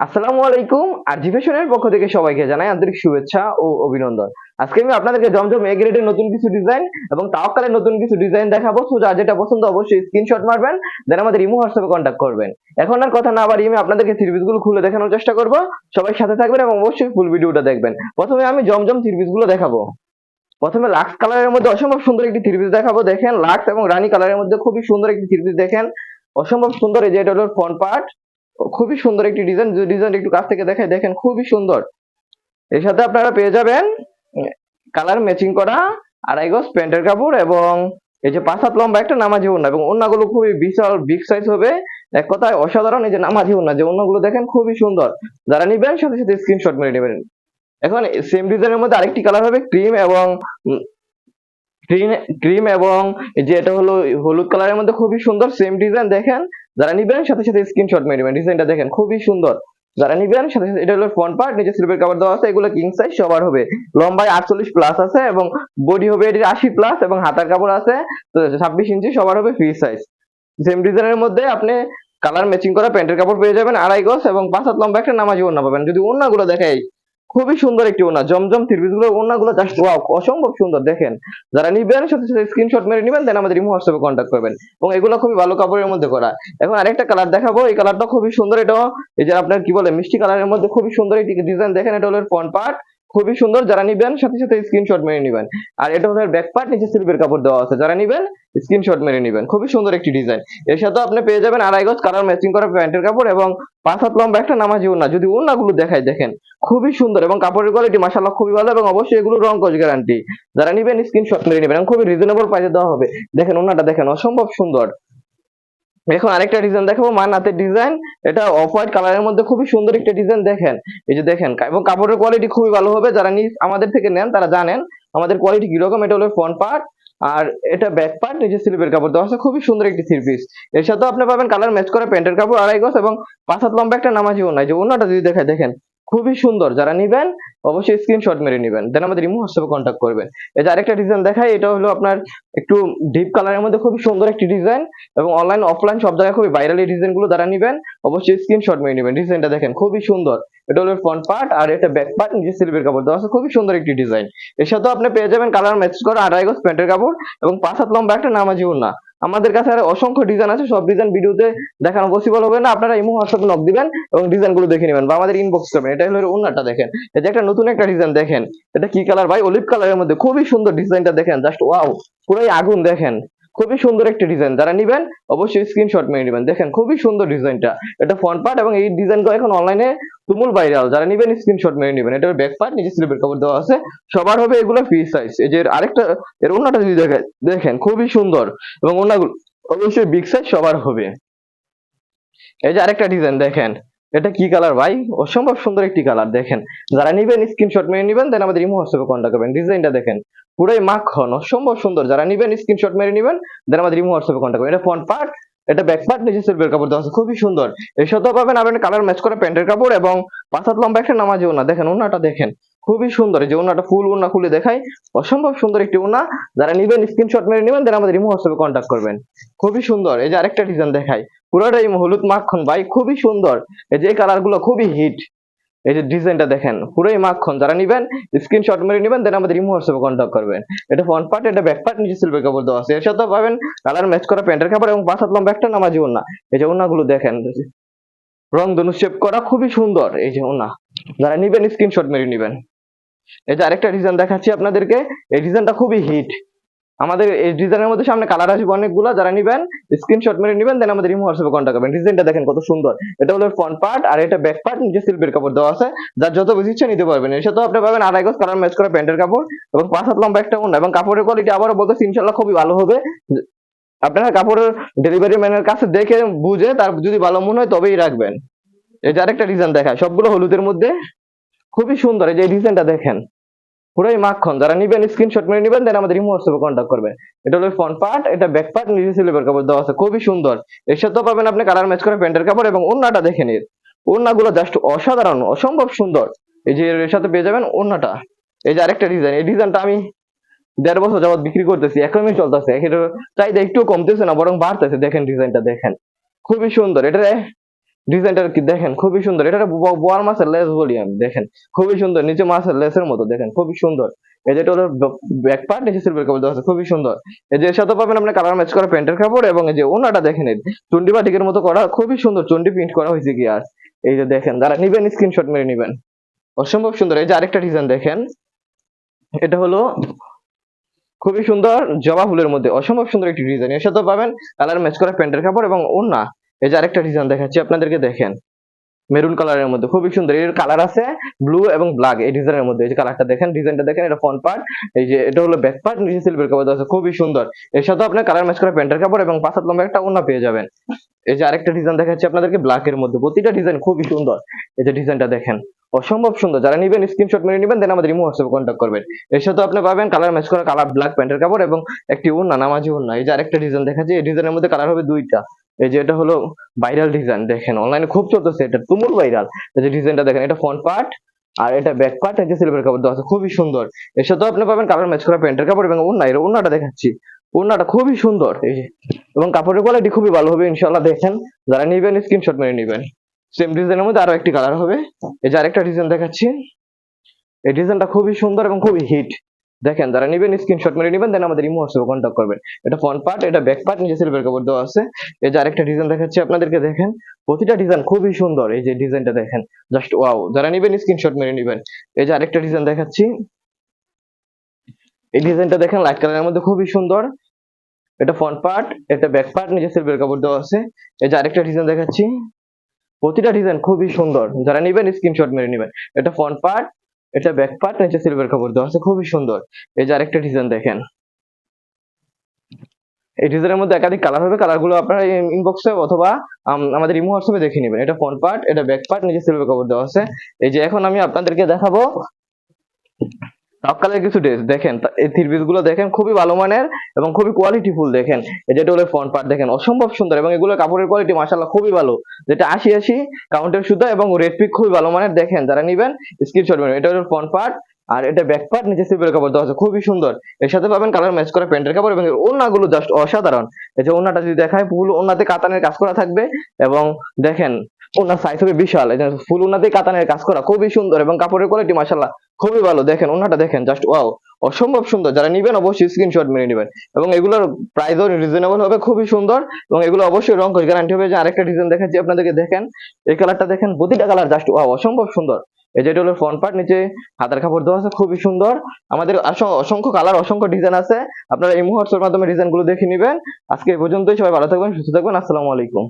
আসসালামু আলাইকুম আর ফ্যাশনের পক্ষ থেকে সবাইকে জানাই আন্তরিক শুভেচ্ছা ও অভিনন্দন। আজকে আমি আপনাদেরকে জমজম এ গ্রেডের নতুন কিছু ডিজাইন এবং তাওয়াক্কালের নতুন কিছু ডিজাইন দেখাবো। সো যেটা পছন্দ অবশ্যই স্ক্রিনশট মারবেন দেন আমাদের ইমো হোয়াটসঅ্যাপে কন্ট্যাক্ট করবেন। এখন আর কথা না বাড়িয়ে আমি আপনাদেরকে থ্রিপিস খুলে দেখানোর চেষ্টা করব। সবাই সাথে থাকবেন এবং অবশ্যই ফুল ভিডিওটা দেখবেন। প্রথমে আমি জমজম থ্রিপিসগুলো দেখাবো। প্রথমে লাক্স কালারের মধ্যে অসম্ভব সুন্দর একটি থ্রিপিস দেখাবো। দেখেন লাক্স এবং রানী কালারের মধ্যে খুবই সুন্দর একটি থ্রিপিস দেখেন। অসম্ভব সুন্দর এই যে এটা হলো ফ্রন্ট পার্ট খুবই সুন্দর একটি ডিজাইন ডিজাইন একটু কাছ থেকে দেখাই, দেখেন খুবই সুন্দর। এর সাথে আপনারা পেয়ে যাবেন কালার ম্যাচিং করা আড়াই গজ প্যান্টের কাপড় এবং এই যে পাঁচ হাত লম্বা একটা নামাজি ওড়না এবং ওড়নাগুলো খুবই বিশাল বিগ সাইজ হবে। এক কথায় অসাধারণ এই যে নামাজি ওড়না, যে ওড়নাগুলো দেখেন খুবই সুন্দর। যারা নিবেন, সাথে সাথে স্ক্রিনশট মেরে নেবেন। এখন সেম ডিজাইনের মধ্যে আরেকটি কালার হবে ক্রিম এবং ক্রিম ক্রিম এবং যে এটা হলো হলুদ কালারের মধ্যে খুবই সুন্দর সেম ডিজাইন দেখেন। যারা নিবেন, সাথে সাথে স্ক্রিনশট মেরে নেবেন ডিজাইনটা দেখেন, খুবই সুন্দর। যারা নিবেন, সাথে সাথে, এটা হলো ফ্রন্ট পার্ট নিচে স্লিপের কাভার দেওয়া আছে, এগুলো কিং সাইজ সবার হবে। লম্বায় আটচল্লিশ প্লাস আছে এবং বডি হবে এটির আশি প্লাস এবং হাতার কাপড় আছে, তো ছাব্বিশ ইঞ্চি, সবার হবে ফ্রি সাইজ সেম ডিজাইনের মধ্যে আপনি কালার ম্যাচিং করা প্যান্টের কাপড় পেয়ে যাবেন, আড়াই গজ এবং পাঁচ হাত লম্বা একটা নামাজি ওড়না পাবেন। যদি ওড়নাগুলো দেখাই খুবই সুন্দর একটি ওনা জমজম থ্রিপিসগুলো ওড়নাগুলো জাস্ট ওয়াও অসম্ভব সুন্দর, দেখেন। যারা নিবেন সাথে সাথে স্ক্রিনশট মেরে নিবেন দেন আমাদের ইমো হোয়াটসঅ্যাপে কন্ট্যাক্ট করবেন। এবং এগুলো খুবই ভালো কাপড়ের মধ্যে করা। এখন আরেকটা কালার দেখাবো, এই কালারটা খুবই সুন্দর এটা এই যে আপনার কি বলে, মিষ্টি কালারের মধ্যে খুবই সুন্দর একটি ডিজাইন দেখেন এটা হলো ফ্রন্ট পার্ট খুবই সুন্দর, যারা নিবেন, সাথে সাথে স্ক্রিনশট মেরে নিবেন। আর এটা হলো ব্যাক পার্ট নিচে সিল্কের কাপড় দেওয়া আছে। যারা নিবেন স্ক্রিনশট মেরে নিবেন। খুবই সুন্দর একটি ডিজাইন এর সাথে আপনি পেয়ে যাবেন আড়াই গজ কালার ম্যাচিং করা প্যান্টের কাপড় এবং পাঁচ হাত লম্বা একটা নামাজি ওড়না। যদি ওড়নাগুলো দেখাই দেখেন, খুবই সুন্দর এবং কাপড়ের কোয়ালিটি মাসাল্লাহ খুবই ভালো এবং অবশ্যই এগুলো রং কজ গ্যারান্টি যারা নিবেন স্ক্রিনশট মেরে নেবেন খুবই রিজনেবল প্রাইসে দেওয়া হবে। দেখেন ওনাটা দেখেন, অসম্ভব সুন্দর। এখন আরেকটা ডিজাইন দেখাবো মানাতের ডিজাইন এটা অফ হোয়াইট কালারের মধ্যে খুবই সুন্দর একটা ডিজাইন দেখেন। এই যে দেখেন এবং কাপড়ের কোয়ালিটি খুবই ভালো হবে। যারা আমাদের থেকে নেন, তারা জানেন, আমাদের কোয়ালিটি কীরকম, এটা হলো ফ্রন্ট পার্ট আর এটা ব্যাক পার্ট নিচে স্লিপের কাপড় দেওয়া আছে, খুবই সুন্দর একটি থ্রি পিস এর সাথেও আপনি পাবেন কালার ম্যাচ করা প্যান্টের কাপড়, আড়াই গজ এবং পাঁচ হাত লম্বা একটা নামাজি ওনা যে ওনাটা যদি দেখায় দেখেন খুবই সুন্দর। যারা নিবেন, অবশ্যই স্ক্রিনশট মেরে নেবেন। দেন আমাদের ইমো, হোয়াটসঅ্যাপে কন্ট্যাক্ট করবেন। এই যে আরেকটা ডিজাইন দেখাই, এটা হলো আপনার একটু ডিপ কালারের মধ্যে খুবই সুন্দর একটি ডিজাইন এবং অনলাইন অফলাইন সব জায়গায় খুবই ভাইরাল এই ডিজাইনগুলো যারা নিবেন, অবশ্যই স্ক্রিনশট মেরে নেবেন। ডিজাইনটা দেখেন, খুবই সুন্দর। এটা হলো ফ্রন্ট পার্ট আর এটা ব্যাক পার্ট নিচে সিলভার কাপড় দেওয়া আছে। খুবই সুন্দর একটি ডিজাইন এর সাথেও আপনি পেয়ে যাবেন কালার ম্যাচ করা আড়াই গজ প্যান্টের কাপড় এবং পাঁচ হাত লম্বা একটা নামাজি না আমাদের কাছে আর অসংখ্য ডিজাইন আছে, সব ডিজাইন ভিডিওতে দেখানো পসিবল হবে না। আপনারা ইমো হোয়াটসঅ্যাপে নক দিবেন এবং ডিজাইনগুলো দেখে নেবেন বা আমাদের ইনবক্স করবেন। এটা হলো অন্যটা দেখেন। এটা একটা নতুন একটা ডিজাইন দেখেন। এটা কি কালার ভাই অলিভ কালারের মধ্যে খুবই সুন্দর ডিজাইনটা দেখেন। জাস্ট ওয়াও পুরোই আগুন দেখেন। খুবই সুন্দর একটা ডিজাইন যারা নিবেন, অবশ্যই স্ক্রিনশট মেরে নেবেন। দেখেন, খুবই সুন্দর ডিজাইনটা এটা ফ্রন্ট পার্ট এবং এই ডিজাইনগুলো এখন অনলাইনে তুমুল ভাইরাল যারা নিবেন স্ক্রিনশট মেরে নেবেন। এটা ব্যাক পার্ট নিচে স্লিপের কাপড় দেওয়া আছে। সবার হবে এগুলো ফ্রি সাইজ এই যে আরেকটা, এর ওনাটা যদি দেখেন দেখেন, খুবই সুন্দর। এবং ওনাগুলো অবশ্যই বিগ সাইজ সবার হবে। এই যে আরেকটা ডিজাইন দেখেন। এটা কি কালার ভাই? অসম্ভব সুন্দর একটি কালার দেখেন। যারা নিবেন স্ক্রিনশট মেরে নিবেন দেন আমাদের ইমো হোয়াটসঅ্যাপে কন্ট্যাক্ট করবেন। ডিজাইনটা দেখেন, পুরোই মাখন, অসম্ভব সুন্দর। যারা নিবেন স্ক্রিনশট মেরে নিবেন দেন আমাদের ইমো হোয়াটসঅ্যাপে কন্ট্যাক্ট করবেন। এটা ফোন পার্ট এটা ব্যাক পার্ট নিচে সিলভার কাপড় দেওয়া আছে, খুবই সুন্দর। এর সাথেও পাবেন, আপনি কালার ম্যাচ করা প্যান্টের কাপড় এবং পাঁচ লম্বা একটা নামাজ ওনা দেখেন ওনাটা দেখেন, খুবই সুন্দর। যে ওনাটা ফুল ওনা খুলে দেখাই, অসম্ভব সুন্দর একটি ওনা যারা নিবেন স্ক্রিনশট মেরে নেবেন তারা আমাদের ইমো হোয়াটসঅ্যাপে কন্ট্যাক্ট করবেন। খুবই সুন্দর। এই যে আরেকটা ডিজাইন দেখাই, পুরোটাই হলুদ মাখন। ভাই, খুবই সুন্দর। এই যে কালারগুলো খুবই হিট এই যে ডিজাইনটা দেখেন, পুরোই মাখন। যারা নিবেন স্ক্রিনশট মেরে নিবেন দেন আমাদের ইমো হোয়াটসঅ্যাপে কন্ট্যাক্ট করবেন। এটা ফ্রন্ট পার্ট এটা ব্যাক পার্ট নিচে সিলভার কাপড় দেওয়া আছে। এর সাথে পাবেন কালার ম্যাচ করা প্যান্টের কাপড় এবং পাঁচ হাত লম্বা একটা নামাজি ওনা এই যে ওনাগুলো দেখেন। রং ধনু শেপ করা খুবই সুন্দর। এই যে ওনা যারা নিবেন স্ক্রিনশট মেরে নিবেন। এই যে আরেকটা ডিজাইন দেখাচ্ছি আপনাদেরকে। এই ডিজাইনটা খুবই হিট আমাদের এই ডিজাইনের মধ্যে সামনে কালার আসবে অনেকগুলো, যারা নিবেন স্ক্রিনশট মেরে নিবেন দেন আমাদের ইমো হোয়াটসঅ্যাপে কন্ট্যাক্ট করবেন। ডিজাইনটা দেখেন কত সুন্দর। এটা হলো ফ্রন্ট পার্ট আর এটা ব্যাক পার্ট নিচে সিলভার কাপড় দেওয়া আছে। যার যত বেশি ইচ্ছা নিতে পারবেন। এর সাথেও আপনি পাবেন আড়াই গজ কালার ম্যাচ করা প্যান্টের কাপড় এবং পাঁচ হাত লম্বা একটা ওনা এবং কাপড়ের কোয়ালিটি আবারও বলতে ইনশাল্লাহ খুবই ভালো হবে। আপনারা কাপড়ের ডেলিভারি ম্যানের কাছে দেখে বুঝে তার যদি ভালো মনে হয় তবেই রাখবেন। যে আরেকটা ডিজাইন দেখায়, সবগুলো হলুদের মধ্যে। খুবই সুন্দর এই যে ডিজাইনটা দেখেন। পুরোই মাখন যারা নিবেন স্ক্রিনশট মেরে নিবেন দেন আমাদের ইমো কন্ট্যাক্ট করবেন। এটা হলো ফ্রন্ট পার্ট এটা ব্যাক পার্ট নিচে সিলিভার কাপড় দেওয়া আছে। খুবই সুন্দর। এর সাথেও পাবেন আপনি কালার ম্যাচ করে প্যান্টের কাপড় এবং ওড়নাটা দেখে নিন। ওড়নাগুলো জাস্ট অসাধারণ, অসম্ভব সুন্দর। এই যে এর সাথে পেয়ে যাবেন ওড়নাটা। এই যে আরেকটা ডিজাইন এই ডিজাইনটা আমি দেড় বছর যাবত বিক্রি করতেছি একদমই চলতেছে। এটা চাহিদা একটু কমতেছে না, বরং বাড়তেছে। দেখেন ডিজাইনটা দেখেন। খুবই সুন্দর। এটা ডিজাইনটা কি দেখেন? খুবই সুন্দর। এটা বোয়াল মাছের লেস বলি আমি, দেখেন। খুবই সুন্দর। নিচে মাছের লেসের মতো, দেখেন। খুবই সুন্দর। এই যেটা হলো ব্যাক পার্ট নিচে সিলভার কাপড় দেওয়া আছে। খুবই সুন্দর। এই যে সাথে পাবেন আপনি কালার ম্যাচ করা প্যান্টের কাপড় এবং এই যে ওনাটা দেখেন চন্ডি বাটিকের মতো করা, খুবই সুন্দর চন্ডি প্রিন্ট করা হয়েছে কি আর। এই যে দেখেন, যারা নিবেন স্ক্রিনশট মেরে নিবেন। অসম্ভব সুন্দর। এই যে আরেকটা ডিজাইন দেখেন। এটা হলো খুবই সুন্দর জবা ফুলের মধ্যে। অসম্ভব সুন্দর একটি ডিজাইন এর সাথে পাবেন কালার ম্যাচ করা প্যান্টের কাপড় এবং ওড়না। এই যে আরেকটা ডিজাইন দেখাচ্ছি, আপনাদেরকে দেখেন। মেরুন কালারের মধ্যে, খুবই সুন্দর। এর কালার আছে ব্লু এবং ব্ল্যাক এই ডিজাইনের মধ্যে। এই যে কালারটা দেখেন ডিজাইনটা দেখেন, এটা ফ্রন্ট পার্ট এই যে এটা হলো ব্যাক পার্ট নিচে সিলভার কাপড় আছে, খুবই সুন্দর। এর সাথে আপনার কালার ম্যাচ করা প্যান্টের কাপড় এবং পাঁচাত লম্বা একটা ওড়না পেয়ে যাবেন। এই যে আরেকটা ডিজাইন দেখাচ্ছি আপনাদেরকে ব্ল্যাক এর মধ্যে। প্রতিটা ডিজাইন খুবই সুন্দর। এই যে ডিজাইনটা দেখেন, অসম্ভব সুন্দর। যারা নিবেন স্ক্রিনশট মেরে নিবেন দেন আমাদের ইমো হোয়াটসঅ্যাপে কন্ট্যাক্ট করবেন। এর সাথে আপনি পাবেন কালার ম্যাচ করা কালার ব্ল্যাক প্যান্টের কাপড় এবং একটি ওড়না, নামাজি ওড়না। এই যে আরেকটা ডিজাইন দেখাচ্ছি, এই ডিজাইনের মধ্যে কালার হবে দুইটা। এই যে এটা হলো ভাইরাল ডিজাইন দেখেন অনলাইনে খুব চলতেছে এটা, তুমুল ভাইরাল এই যে ডিজাইনটা দেখেন, এটা ফ্রন্ট পার্ট আর এটা ব্যাক পার্ট এই যে সিলভার কাপড় দেওয়া আছে, খুবই সুন্দর। এর সাথেও আপনি পাবেন কালার ম্যাচ করা প্যান্টের কাপড় এবং ওড়না, এর ওড়নাটা দেখাচ্ছি। ওড়নাটা খুবই সুন্দর, এই যে। এবং কাপড়ের কোয়ালিটি খুবই ভালো হবে, ইনশাআল্লাহ দেখেন, যারা নিবেন স্ক্রিনশট মেরে নিবেন। সেম ডিজাইনের মধ্যে আরও একটি কালার হবে। এই যে আরেকটা ডিজাইন দেখাচ্ছি। এই ডিজাইনটা খুবই সুন্দর এবং খুবই হিট দেখেন, যারা নিবেন স্ক্রিনশট মেরে নিবেন দেন আমাদের ইমো হোয়াটসঅ্যাপে কন্ট্যাক্ট করবেন। এটা ফ্রন্ট পার্ট এটা ব্যাক পার্ট নিচে সিলভার কাপড় দেওয়া আছে। এই যে আরেকটা ডিজাইন দেখাচ্ছি আপনাদেরকে, দেখেন, প্রতিটা ডিজাইন খুবই সুন্দর, এই যে ডিজাইনটা দেখেন। জাস্ট ওয়াও যারা নিবেন স্ক্রিনশট মেরে নিবেন। এই যে আরেকটা ডিজাইন দেখাচ্ছি। এই ডিজাইনটা দেখেন লাইট কালারের মধ্যে খুবই সুন্দর। এটা ফ্রন্ট পার্ট এটা ব্যাক পার্ট নিচে সিলভার কাপড় দেওয়া আছে। এই যে আরেকটা ডিজাইন দেখাচ্ছি। প্রতিটা ডিজাইন খুবই সুন্দর। যারা নিবেন স্ক্রিনশট মেরে নিবেন। এটা ফ্রন্ট পার্ট এটা ব্যাক পার্ট নিচে সিলভার কাপড় দেওয়া আছে খুবই সুন্দর। এই যে আরেকটা ডিজাইন দেখেন। এই ডিজাইনের মধ্যে একাধিক কালার হবে কালারগুলো আপনারা ইনবক্সে অথবা আম, আমাদের ইমো হোয়াটসঅ্যাপে দেখে নেবেন। এটা ফ্রন্ট পার্ট এটা ব্যাক পার্ট নিচে সিলভার কাপড় দেওয়া আছে। এই যে এখন আমি আপনাদেরকে দেখাবো সকালের কিছু ড্রেস দেখেন এই থ্রি পিসগুলো দেখেন খুবই ভালো মানের এবং খুবই কোয়ালিটি ফুল দেখেন। যেটা হলো ফ্রন্ট পার্ট দেখেন, অসম্ভব সুন্দর এবং এগুলো কাপড়ের কোয়ালিটি মাশাআল্লাহ খুবই ভালো। যেটা আশি আশি কাউন্টার সুতা এবং রেড পিক খুবই ভালো মানের, দেখেন যারা নিবেন স্ক্রিনশট নেবেন। এটা হলো ফ্রন্ট পার্ট আর এটা ব্যাক পার্ট নিচে সিলভার কাপড় দেওয়া আছে, খুবই সুন্দর। এর সাথে পাবেন কালার ম্যাচ করা প্যান্টের কাপড় এবং ওড়নাগুলো জাস্ট অসাধারণ। এই যে ওড়নাটা যদি দেখায়, ফুল ওড়নাতে কাতানের কাজ করা থাকবে এবং দেখেন ওনার সাইজ হবে বিশাল। ফুল ওনাতে কাতানের কাজ করা, খুবই সুন্দর এবং কাপড়ের কোয়ালিটি মাশাআল্লাহ খুবই ভালো, দেখেন ওনাটা দেখেন জাস্ট ওয়াও অসম্ভব সুন্দর। যারা নিবেন অবশ্যই স্ক্রিনশট মেরে নেবেন। এবং এগুলোর প্রাইসও রিজনেবল হবে, খুবই সুন্দর। এবং এগুলো অবশ্যই রং করে গ্যারান্টি হবে যে আরেকটা ডিজাইন দেখাচ্ছি, আপনাদেরকে দেখেন। এই কালারটা দেখেন, প্রতিটা কালার জাস্ট ওয়াও অসম্ভব সুন্দর। এই যেটা হলো ফ্রন্ট পার্ট নিচে হাতার কাপড় দেওয়া আছে, খুবই সুন্দর। আমাদের অসংখ্য কালার অসংখ্য ডিজাইন আছে। আপনারা এই মুহূর্তের মাধ্যমে ডিজাইনগুলো দেখে নেবেন। আজকে এই পর্যন্তই, সবাই ভালো থাকবেন, সুস্থ থাকবেন, আসসালামু আলাইকুম।